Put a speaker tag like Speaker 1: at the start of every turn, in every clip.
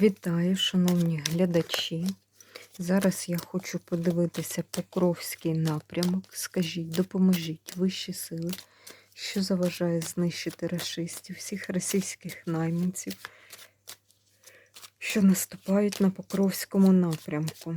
Speaker 1: Вітаю, шановні глядачі. Зараз я хочу подивитися Покровський напрямок. Скажіть, допоможіть вищі сили, що заважає знищити расистів, всіх російських найманців, що наступають на Покровському напрямку.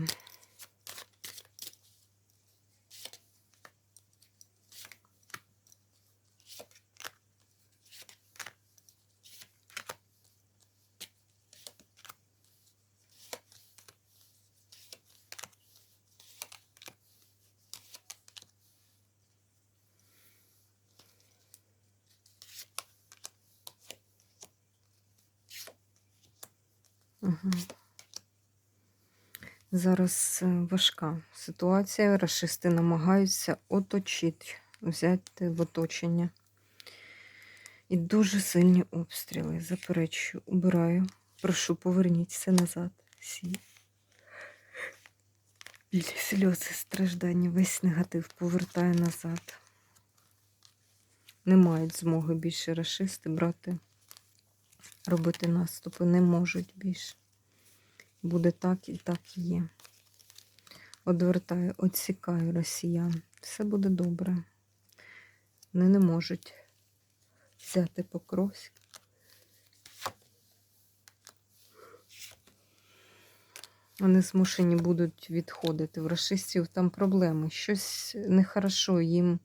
Speaker 1: Угу. Зараз е, важка ситуація. Рашисти намагаються оточити, взяти в оточення. І дуже сильні обстріли. Заперечую, убираю. Прошу, поверніться назад. Всі. Білі сльози, страждання, весь негатив повертає назад. Не мають змоги більше рашисти брати, робити наступи, не можуть більше. Буде так і так є. Одвертаю, відсікаю росіян. Все буде добре. Вони не можуть взяти Покровськ. Вони змушені будуть відходити. В расистів там проблеми. Щось нехорошо їм.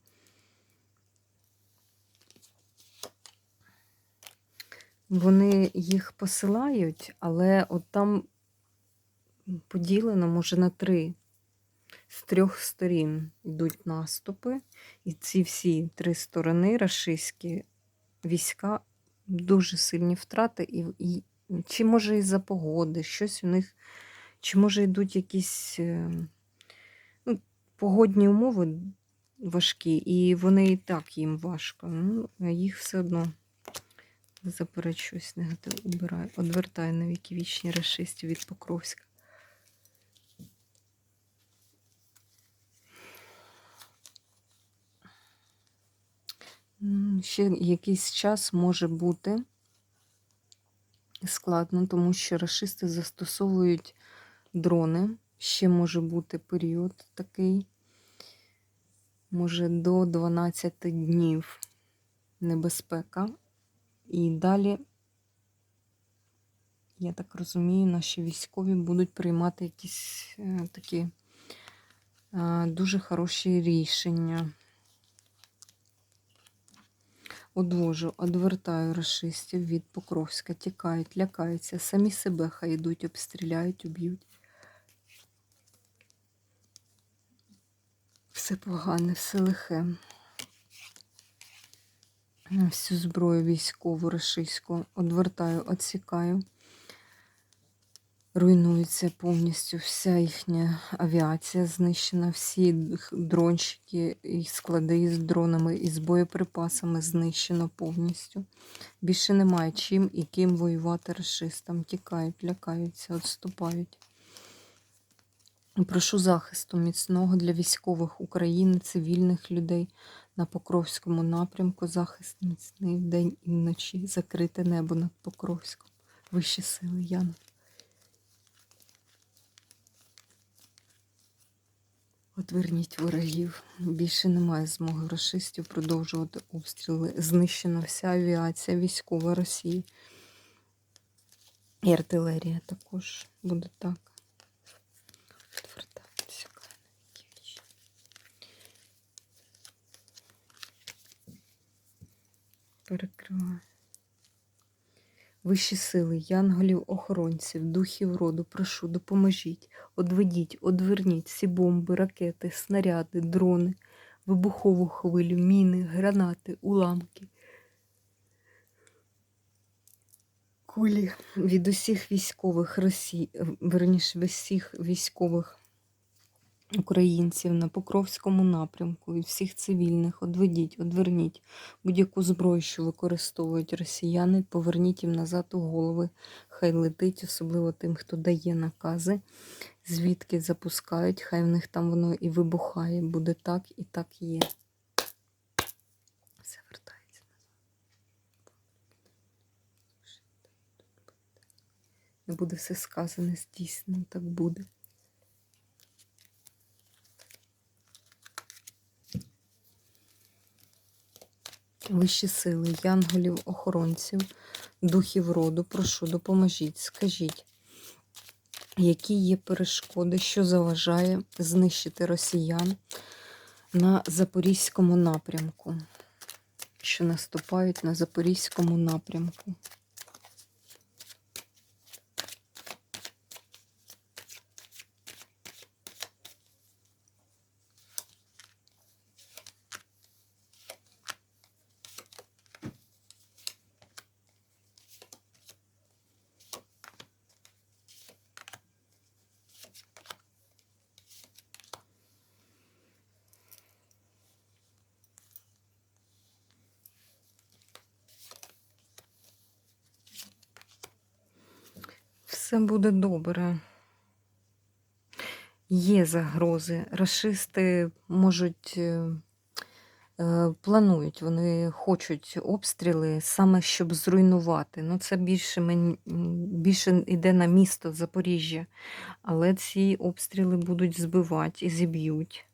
Speaker 1: Вони їх посилають, але от там поділено, може, на три. З трьох сторін йдуть наступи, і ці всі три сторони рашистські війська дуже сильні втрати, і, і чи може із-за погоди, щось у них, чи може йдуть якісь е, ну, погодні умови важкі, і вони і так їм важко. Ну, їх все одно заперечуюсь, негатив убираю, одвертаю на віки вічні рашистів від Покровська. Ще якийсь час може бути складно, тому що рашисти застосовують дрони. Ще може бути період такий, може до 12 днів небезпека. І далі, я так розумію, наші військові будуть приймати якісь е, такі е, дуже хороші рішення. Одвожу, одвертаю расистів від Покровська, тікають, лякаються, самі себе хай йдуть, обстріляють, уб'ють. Все погане, все лихе. Всю зброю військову рашистську одвертаю, відсікаю. Руйнується повністю вся їхня авіація знищена, всі дронщики і склади з дронами і з боєприпасами знищено повністю. Більше немає чим і ким воювати расистам. Тікають, лякаються, відступають. Прошу захисту міцного для військових України, цивільних людей на Покровському напрямку. Захист міцний вдень і вночі. Закрите небо над Покровськом. Вищі сили, Яна. Отверніть ворогів. Більше немає змоги расистів продовжувати обстріли. Знищена вся авіація, військова Росії. І артилерія також буде так. Перекриваю. Вищі сили, янголів, охоронців, духів роду, прошу, допоможіть, одведіть, одверніть всі бомби, ракети, снаряди, дрони, вибухову хвилю, міни, гранати, уламки. Кулі від усіх військових Росії, верніше від всіх військових українців на Покровському напрямку і всіх цивільних одведіть, одверніть будь-яку зброю, що використовують росіяни, поверніть їм назад у голови. Хай летить, особливо тим, хто дає накази, звідки запускають, хай в них там воно і вибухає. Буде так і так є. Все вертається назад. Не буде все сказане, здійснено, так буде. Вищі сили, янголів, охоронців, духів роду, прошу, допоможіть, скажіть, які є перешкоди, що заважає знищити росіян на Запорізькому напрямку, що наступають на Запорізькому напрямку. Все буде добре. Є загрози. Рашисти можуть, е, е, планують, вони хочуть обстріли саме щоб зруйнувати. Ну, це більше, мені- більше йде на місто Запоріжжя. Але ці обстріли будуть збивати і зіб'ють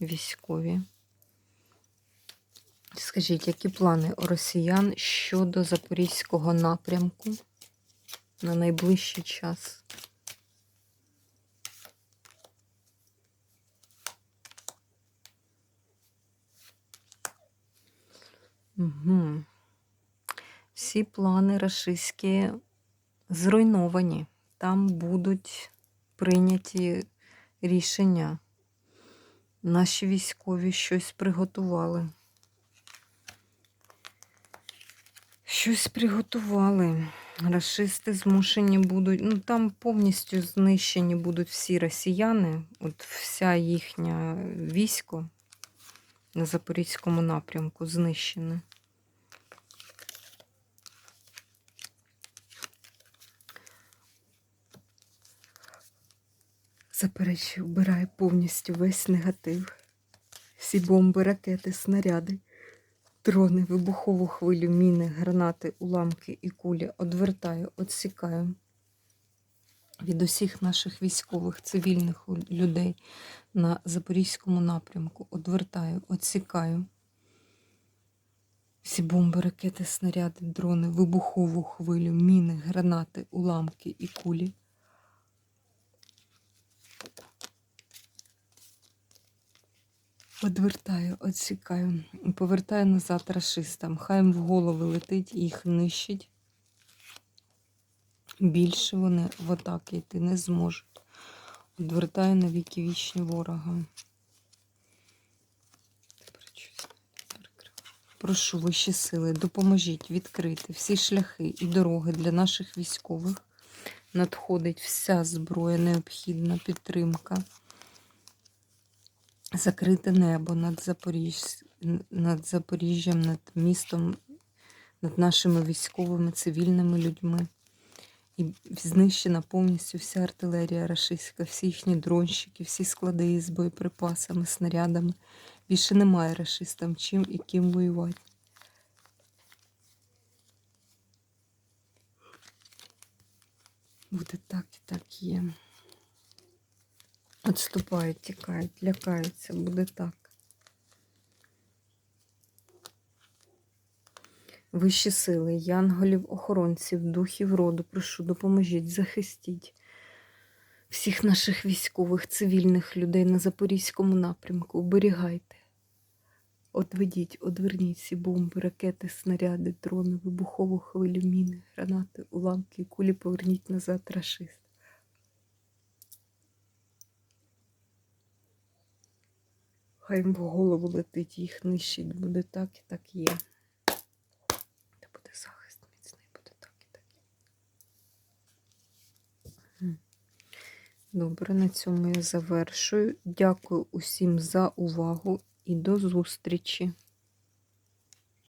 Speaker 1: військові. Скажіть, які плани у росіян щодо Запорізького напрямку на найближчий час? Угу. Всі плани рашистські зруйновані. Там будуть прийняті рішення. Наші військові щось приготували. Щось приготували. Рашисти змушені будуть. Ну там повністю знищені будуть всі росіяни, от вся їхня військо на Запорізькому напрямку знищене. Заперечую, вбирає повністю весь негатив. Всі бомби, ракети, снаряди, дрони, вибухову хвилю, міни, гранати, уламки і кулі одвертаю, відсікаю від усіх наших військових, цивільних людей на Запорізькому напрямку. Одвертаю, відсікаю. Всі бомби, ракети, снаряди, дрони, вибухову хвилю, міни, гранати, уламки і кулі. Одвертаю, відсікаю і повертаю назад рашистам. Хай їм в голови летить і їх нищить. Більше вони в атаки йти не зможуть. Одвертаю на віки вічні ворога. Прошу вищі сили, допоможіть відкрити всі шляхи і дороги для наших військових. Надходить вся зброя, необхідна підтримка. Закрите небо над, Запоріж... над Запоріжжям, над містом, над нашими військовими, цивільними людьми. І знищена повністю вся артилерія рашистська, всі їхні дронщики, всі склади із боєприпасами, снарядами. Більше немає рашистам чим і ким воювати. Буде так і так є. Отступають, тікають, лякаються, буде так. Вищі сили, янголів, охоронців, духів роду, прошу, допоможіть, захистіть всіх наших військових, цивільних людей на Запорізькому напрямку. Оберігайте. Одведіть, одверніть всі бомби, ракети, снаряди, дрони, вибухову хвилю, міни, гранати, уламки, кулі поверніть назад рашист. Хай їм в голову летить, їх нищить. Буде так і так є. Та буде захист міцний, буде так і так є. Добре, на цьому я завершую. Дякую усім за увагу і до зустрічі!